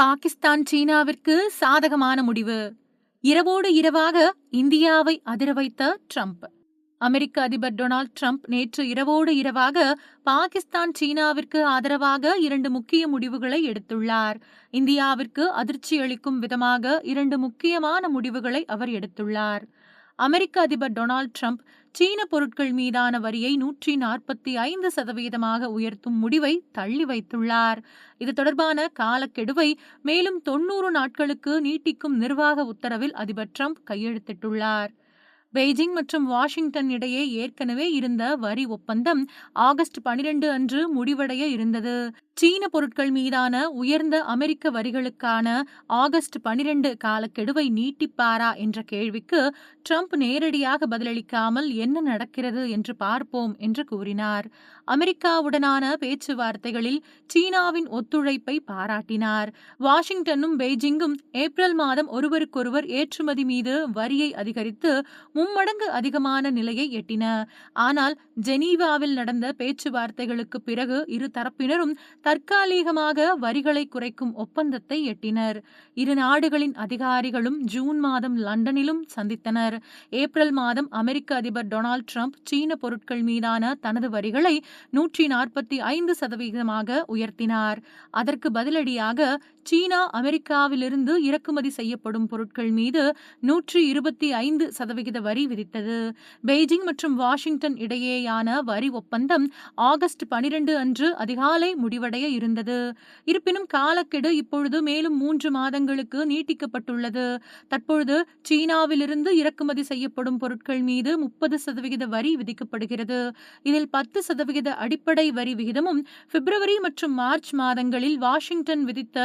பாகிஸ்தான் சீனாவிற்கு சாதகமான முடிவு. இரவோடு இரவாக இந்தியாவை அதிர வைத்த ட்ரம்ப். அமெரிக்க அதிபர் டொனால்ட் ட்ரம்ப் நேற்று இரவோடு இரவாக பாகிஸ்தான் சீனாவிற்கு ஆதரவாக இரண்டு முக்கிய முடிவுகளை எடுத்துள்ளார். இந்தியாவிற்கு அதிர்ச்சி அளிக்கும் விதமாக இரண்டு முக்கியமான முடிவுகளை அவர் எடுத்துள்ளார். அமெரிக்க அதிபர் டொனால்ட் ட்ரம்ப் சீன பொருட்கள் மீதான வரியை நூற்றி நாற்பத்தி ஐந்து சதவீதமாக உயர்த்தும் முடிவை தள்ளி வைத்துள்ளார். இது தொடர்பான காலக்கெடுவை மேலும் தொன்னூறு நாட்களுக்கு நீட்டிக்கும் நிர்வாக உத்தரவில் அதிபர் ட்ரம்ப் கையெழுத்திட்டுள்ளார். பெய்ஜிங் மற்றும் வாஷிங்டன் இடையே ஏற்கனவே இருந்த வரி ஒப்பந்தம் ஆகஸ்ட் பனிரெண்டு அன்று முடிவடைய இருந்தது. சீன பொருட்கள் மீதான உயர்ந்த அமெரிக்க வரிகளுக்கான ஆகஸ்ட் பனிரெண்டு காலக்கெடுவை நீட்டிப்பாரா என்ற கேள்விக்கு ட்ரம்ப் நேரடியாக பதிலளிக்காமல் என்ன நடக்கிறது என்று பார்ப்போம் என்று கூறினார். அமெரிக்காவுடனான பேச்சுவார்த்தைகளில் சீனாவின் ஒத்துழைப்பை பாராட்டினார். வாஷிங்டனும் பெய்ஜிங்கும் ஏப்ரல் மாதம் ஒருவருக்கொருவர் ஏற்றுமதி மீது வரியை அதிகரித்து மும்மடங்கு அதிகமான நிலையை எட்டின. ஆனால் ஜெனீவாவில் நடந்த பேச்சுவார்த்தைகளுக்கு பிறகு இரு தரப்பினரும் தற்காலிகமாக வரிகளை குறைக்கும் ஒப்பந்தத்தை எட்டினர். இரு நாடுகளின் அதிகாரிகளும் ஜூன் மாதம் லண்டனிலும் சந்தித்தனர். ஏப்ரல் மாதம் அமெரிக்க அதிபர் டொனால்ட் ட்ரம்ப் சீன பொருட்கள் மீதான தனது வரிகளை நூற்றி நாற்பத்தி ஐந்து சதவீதமாக உயர்த்தினார். அதற்கு பதிலடியாக சீனா அமெரிக்காவிலிருந்து இறக்குமதி செய்யப்படும் பொருட்கள் மீது நூற்றி இருபத்தி ஐந்து சதவிகித வரி விதித்தது. பெய்ஜிங் மற்றும் வாஷிங்டன் இடையேயான வரி ஒப்பந்தம் ஆகஸ்ட் பனிரெண்டு அன்று அதிகாலை முடிவடை அடைய இருந்தது. இருப்பினும் காலக்கெடு இப்பொழுது மேலும் மூன்று மாதங்களுக்கு நீட்டிக்கப்பட்டுள்ளது. தற்பொழுது சீனாவிலிருந்து இறக்குமதி செய்யப்படும் பொருட்கள் மீது முப்பது சதவிகித வரி விதிக்கப்படுகிறது. இதில் பத்து சதவிகித அடிப்படை வரி விகிதமும் பிப்ரவரி மற்றும் மார்ச் மாதங்களில் வாஷிங்டன் விதித்த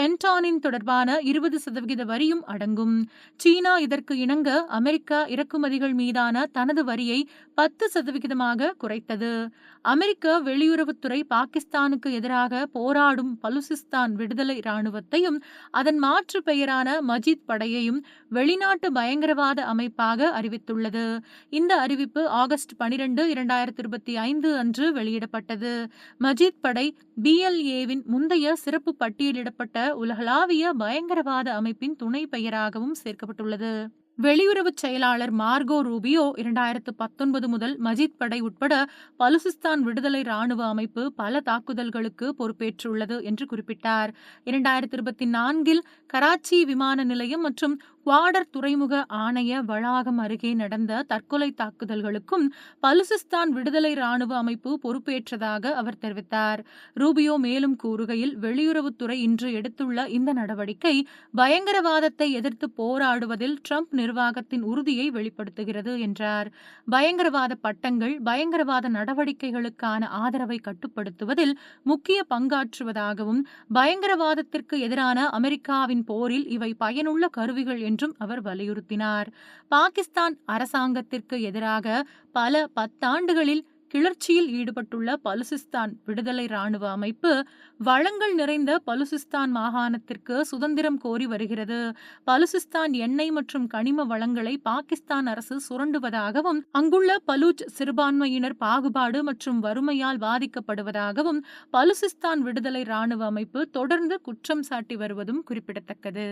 பென்டானின் தொடர்பான இருபது சதவிகித வரியும் அடங்கும். சீனா இதற்கு இணங்க அமெரிக்கா இறக்குமதிகள் மீதான தனது வரியை பத்து சதவிகிதமாக குறைத்தது. அமெரிக்க வெளியுறவுத்துறை பாகிஸ்தானுக்கு எதிராக போராடும் பலுசிஸ்தான் விடுதலை இராணுவத்தையும் அதன் மாற்று பெயரான மஜித் படையையும் வெளிநாட்டு பயங்கரவாத அமைப்பாக அறிவித்துள்ளது. இந்த அறிவிப்பு ஆகஸ்ட் பனிரெண்டு இரண்டாயிரத்தி இருபத்தி ஐந்து அன்று வெளியிடப்பட்டது. மஜித் படை பிஎல்ஏவின் முந்தைய சிறப்பு பட்டியலிடப்பட்ட உலகளாவிய பயங்கரவாத அமைப்பின் துணை பெயராகவும் சேர்க்கப்பட்டுள்ளது. வெளியுறவு செயலாளர் மார்கோ ரூபியோ இரண்டாயிரத்து பத்தொன்பது முதல் மஜித் படை உட்பட பலுசிஸ்தான் விடுதலை ராணுவ அமைப்பு பல தாக்குதல்களுக்கு பொறுப்பேற்றுள்ளது என்று குறிப்பிட்டார். இரண்டாயிரத்தி இருபத்தி நான்கில் கராச்சி விமான நிலையம் மற்றும் குவாடர் துறைமுக ஆணைய வளாகம் அருகே நடந்த தற்கொலை தாக்குதல்களுக்கும் பலுசிஸ்தான் விடுதலை ராணுவ அமைப்பு பொறுப்பேற்றதாக அவர் தெரிவித்தார். ரூபியோ மேலும் கூறுகையில் வெளியுறவுத்துறை இன்று எடுத்துள்ள இந்த நடவடிக்கை பயங்கரவாதத்தை எதிர்த்து போராடுவதில் ட்ரம்ப் நிர்வாகத்தின் உறுதியை வெளிப்படுத்துகிறது என்றார். பயங்கரவாத பட்டங்கள் பயங்கரவாத நடவடிக்கைகளுக்கான ஆதரவை கட்டுப்படுத்துவதில் முக்கிய பங்காற்றுவதாகவும் பயங்கரவாதத்திற்கு எதிரான அமெரிக்காவின் போரில் இவை பயனுள்ள கருவிகள் என்றும் அவர் வலியுறுத்தினார். பாகிஸ்தான் அரசாங்கத்திற்கு எதிராக பல பத்தாண்டுகளில் கிளர்ச்சியில் ஈடுபட்டுள்ள பலுசிஸ்தான் விடுதலை ராணுவ அமைப்பு வளங்கள் நிறைந்த பலுசிஸ்தான் மாகாணத்திற்கு சுதந்திரம் கோரி வருகிறது. பலுசிஸ்தான் எண்ணெய் மற்றும் கனிம வளங்களை பாகிஸ்தான் அரசு சுரண்டுவதாகவும் அங்குள்ள பலூச் சிறுபான்மையினர் பாகுபாடு மற்றும் வறுமையால் பாதிக்கப்படுவதாகவும் பலுசிஸ்தான் விடுதலை ராணுவ அமைப்பு தொடர்ந்து குற்றம் சாட்டி வருவதும் குறிப்பிடத்தக்கது.